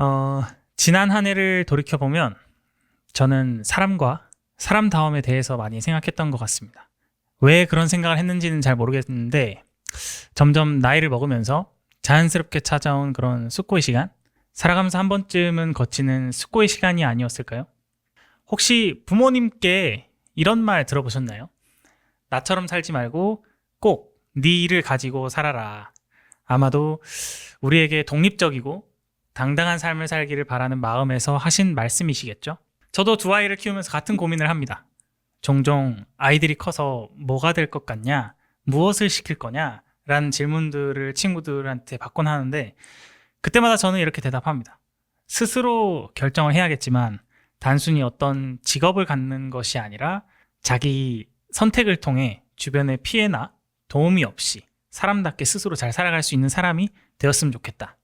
어, 지난 한 해를 돌이켜보면 저는 사람과 사람 다움에 대해서 많이 생각했던 것 같습니다. 왜 그런 생각을 했는지는 잘 모르겠는데 점점 나이를 먹으면서 자연스럽게 찾아온 그런 숙고의 시간, 살아가면서 한 번쯤은 거치는 숙고의 시간이 아니었을까요? 혹시 부모님께 이런 말 들어보셨나요? 나처럼 살지 말고 꼭 네 일을 가지고 살아라. 아마도 우리에게 독립적이고 당당한 삶을 살기를 바라는 마음에서 하신 말씀이시겠죠? 저도 두 아이를 키우면서 같은 고민을 합니다. 종종 아이들이 커서 뭐가 될 것 같냐, 무엇을 시킬 거냐, 라는 질문들을 친구들한테 받곤 하는데, 그때마다 저는 이렇게 대답합니다. 스스로 결정을 해야겠지만, 단순히 어떤 직업을 갖는 것이 아니라, 자기 선택을 통해 주변의 피해나 도움이 없이 사람답게 스스로 잘 살아갈 수 있는 사람이 되었으면 좋겠다.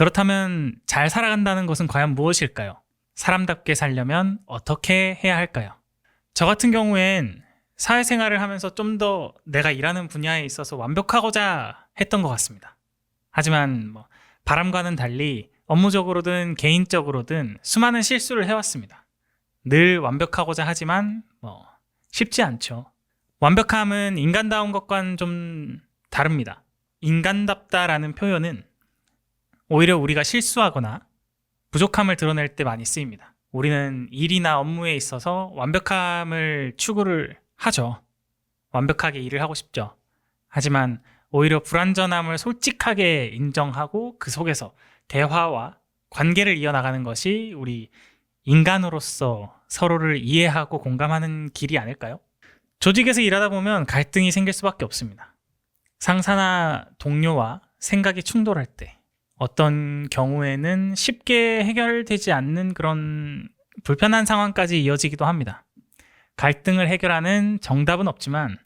그렇다면 잘 살아간다는 것은 과연 무엇일까요? 사람답게 살려면 어떻게 해야 할까요? 저 같은 경우엔 사회생활을 하면서 좀 더 내가 일하는 분야에 있어서 완벽하고자 했던 것 같습니다. 하지만 뭐 바람과는 달리 업무적으로든 개인적으로든 수많은 실수를 해왔습니다. 늘 완벽하고자 하지만 뭐 쉽지 않죠. 완벽함은 인간다운 것과는 좀 다릅니다. 인간답다라는 표현은 오히려 우리가 실수하거나 부족함을 드러낼 때 많이 쓰입니다. 우리는 일이나 업무에 있어서 완벽함을 추구를 하죠. 완벽하게 일을 하고 싶죠. 하지만 오히려 불완전함을 솔직하게 인정하고 그 속에서 대화와 관계를 이어나가는 것이 우리 인간으로서 서로를 이해하고 공감하는 길이 아닐까요? 조직에서 일하다 보면 갈등이 생길 수밖에 없습니다. 상사나 동료와 생각이 충돌할 때 어떤 경우에는 쉽게 해결되지 않는 그런 불편한 상황까지 이어지기도 합니다. 갈등을 해결하는 정답은 없지만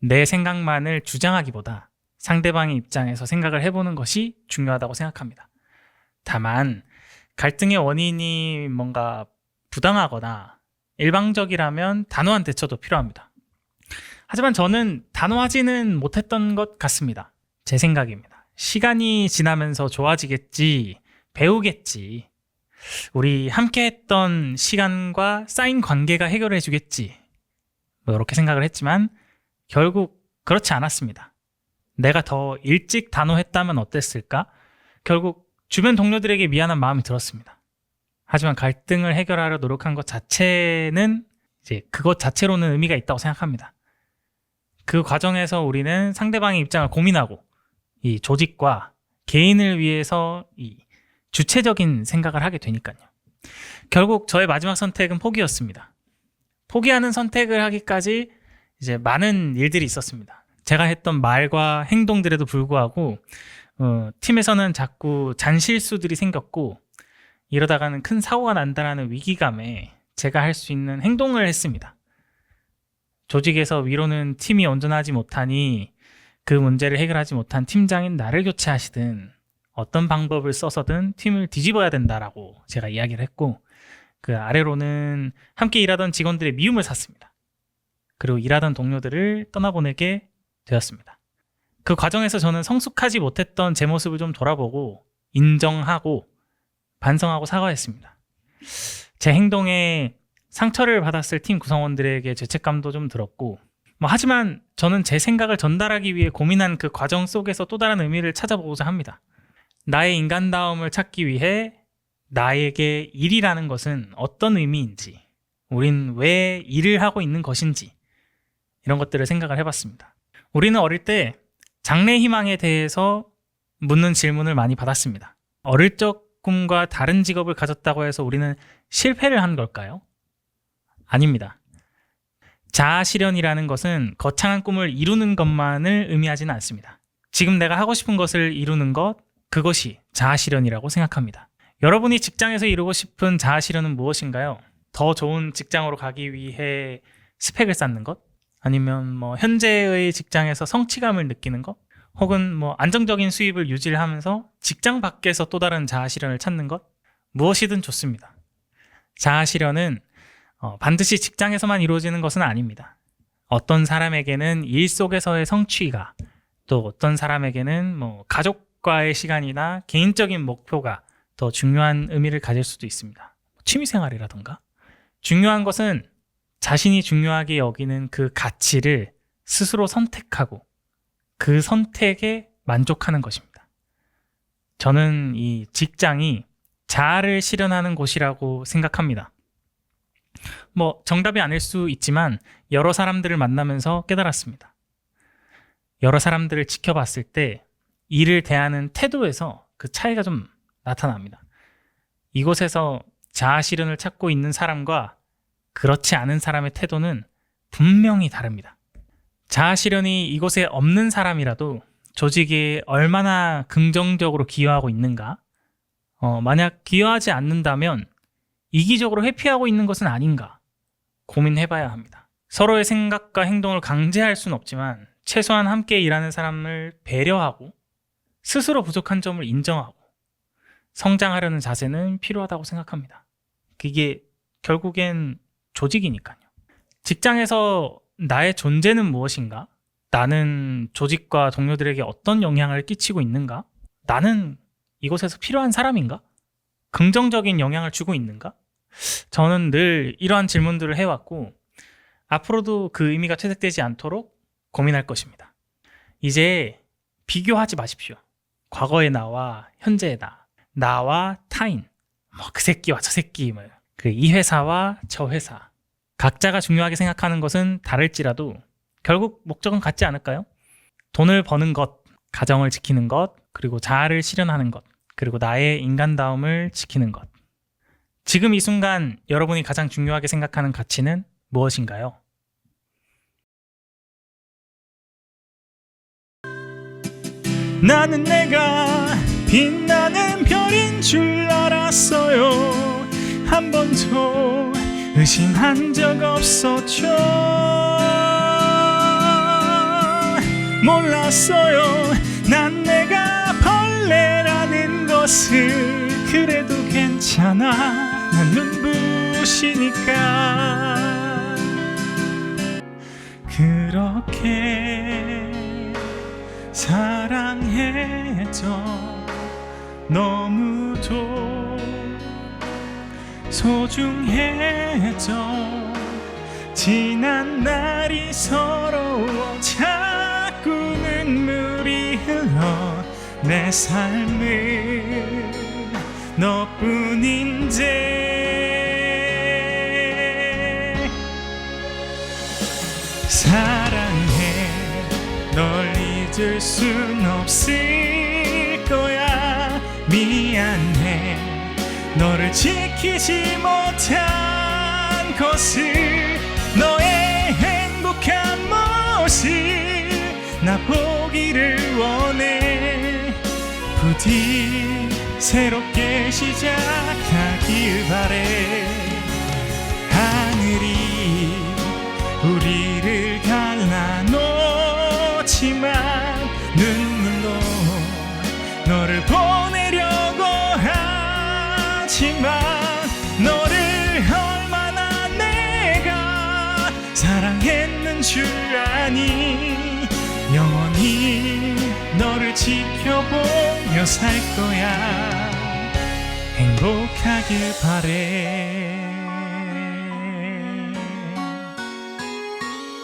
내 생각만을 주장하기보다 상대방의 입장에서 생각을 해보는 것이 중요하다고 생각합니다. 다만 갈등의 원인이 뭔가 부당하거나 일방적이라면 단호한 대처도 필요합니다. 하지만 저는 단호하지는 못했던 것 같습니다. 제 생각입니다. 시간이 지나면서 좋아지겠지, 배우겠지. 우리 함께 했던 시간과 쌓인 관계가 해결해 주겠지. 뭐 이렇게 생각을 했지만 결국 그렇지 않았습니다. 내가 더 일찍 단호했다면 어땠을까? 결국 주변 동료들에게 미안한 마음이 들었습니다. 하지만 갈등을 해결하려 노력한 것 자체는 이제 그것 자체로는 의미가 있다고 생각합니다. 그 과정에서 우리는 상대방의 입장을 고민하고 이 조직과 개인을 위해서 이 주체적인 생각을 하게 되니까요. 결국 저의 마지막 선택은 포기였습니다. 포기하는 선택을 하기까지 이제 많은 일들이 있었습니다. 제가 했던 말과 행동들에도 불구하고 어, 팀에서는 자꾸 잔실수들이 생겼고 이러다가는 큰 사고가 난다라는 위기감에 제가 할 수 있는 행동을 했습니다. 조직에서 위로는 팀이 온전하지 못하니 그 문제를 해결하지 못한 팀장인 나를 교체하시든 어떤 방법을 써서든 팀을 뒤집어야 된다라고 제가 이야기를 했고 그 아래로는 함께 일하던 직원들의 미움을 샀습니다. 그리고 일하던 동료들을 떠나보내게 되었습니다. 그 과정에서 저는 성숙하지 못했던 제 모습을 좀 돌아보고 인정하고 반성하고 사과했습니다. 제 행동에 상처를 받았을 팀 구성원들에게 죄책감도 좀 들었고 뭐 하지만 저는 제 생각을 전달하기 위해 고민한 그 과정 속에서 또 다른 의미를 찾아보고자 합니다. 나의 인간다움을 찾기 위해 나에게 일이라는 것은 어떤 의미인지, 우린 왜 일을 하고 있는 것인지, 이런 것들을 생각을 해봤습니다. 우리는 어릴 때 장래 희망에 대해서 묻는 질문을 많이 받았습니다. 어릴 적 꿈과 다른 직업을 가졌다고 해서 우리는 실패를 한 걸까요? 아닙니다. 자아 실현이라는 것은 거창한 꿈을 이루는 것만을 의미하지는 않습니다. 지금 내가 하고 싶은 것을 이루는 것, 그것이 자아 실현이라고 생각합니다. 여러분이 직장에서 이루고 싶은 자아 실현은 무엇인가요? 더 좋은 직장으로 가기 위해 스펙을 쌓는 것? 아니면 뭐 현재의 직장에서 성취감을 느끼는 것? 혹은 뭐 안정적인 수입을 유지를 하면서 직장 밖에서 또 다른 자아 실현을 찾는 것? 무엇이든 좋습니다. 자아 실현은 어, 반드시 직장에서만 이루어지는 것은 아닙니다. 어떤 사람에게는 일 속에서의 성취가, 또 어떤 사람에게는 뭐 가족과의 시간이나 개인적인 목표가 더 중요한 의미를 가질 수도 있습니다. 취미생활이라던가. 중요한 것은 자신이 중요하게 여기는 그 가치를 스스로 선택하고 그 선택에 만족하는 것입니다. 저는 이 직장이 자아를 실현하는 곳이라고 생각합니다. 뭐 정답이 아닐 수 있지만 여러 사람들을 만나면서 깨달았습니다. 여러 사람들을 지켜봤을 때 일을 대하는 태도에서 그 차이가 좀 나타납니다. 이곳에서 자아 실현을 찾고 있는 사람과 그렇지 않은 사람의 태도는 분명히 다릅니다. 자아 실현이 이곳에 없는 사람이라도 조직에 얼마나 긍정적으로 기여하고 있는가? 어, 만약 기여하지 않는다면 이기적으로 회피하고 있는 것은 아닌가? 고민해봐야 합니다. 서로의 생각과 행동을 강제할 수는 없지만 최소한 함께 일하는 사람을 배려하고 스스로 부족한 점을 인정하고 성장하려는 자세는 필요하다고 생각합니다. 그게 결국엔 조직이니까요. 직장에서 나의 존재는 무엇인가? 나는 조직과 동료들에게 어떤 영향을 끼치고 있는가? 나는 이곳에서 필요한 사람인가? 긍정적인 영향을 주고 있는가? 저는 늘 이러한 질문들을 해왔고, 앞으로도 그 의미가 퇴색되지 않도록 고민할 것입니다. 이제 비교하지 마십시오. 과거의 나와 현재의 나, 나와 타인, 뭐 그 새끼와 저 새끼, 뭐 그이 회사와 저 회사. 각자가 중요하게 생각하는 것은 다를지라도 결국 목적은 같지 않을까요? 돈을 버는 것, 가정을 지키는 것, 그리고 자아를 실현하는 것, 그리고 나의 인간다움을 지키는 것. 지금 이 순간 여러분이 가장 중요하게 생각하는 가치는 무엇인가요? 나는 내가 빛나는 별인 줄 알았어요. 한 번도 의심한 적 없었죠. 몰랐어요. 난 것을 그래도 괜찮아. 난 눈부시니까. 그렇게 사랑해줘 너무도 소중해져 지난 날이 서러워 내 삶은 너뿐인데 사랑해 널 잊을 순 없을 거야. 미안해 너를 지키지 못한 것을. 너의 행복한 모습 나보 부디 새롭게 시작하길 바래. 하늘이 우리를 갈라놓지만 눈물로 너를 보내려고 하지만 너를 얼마나 내가 사랑했는 줄 아니 영원히 너를 지켜보며 살 거야. 행복하길 바래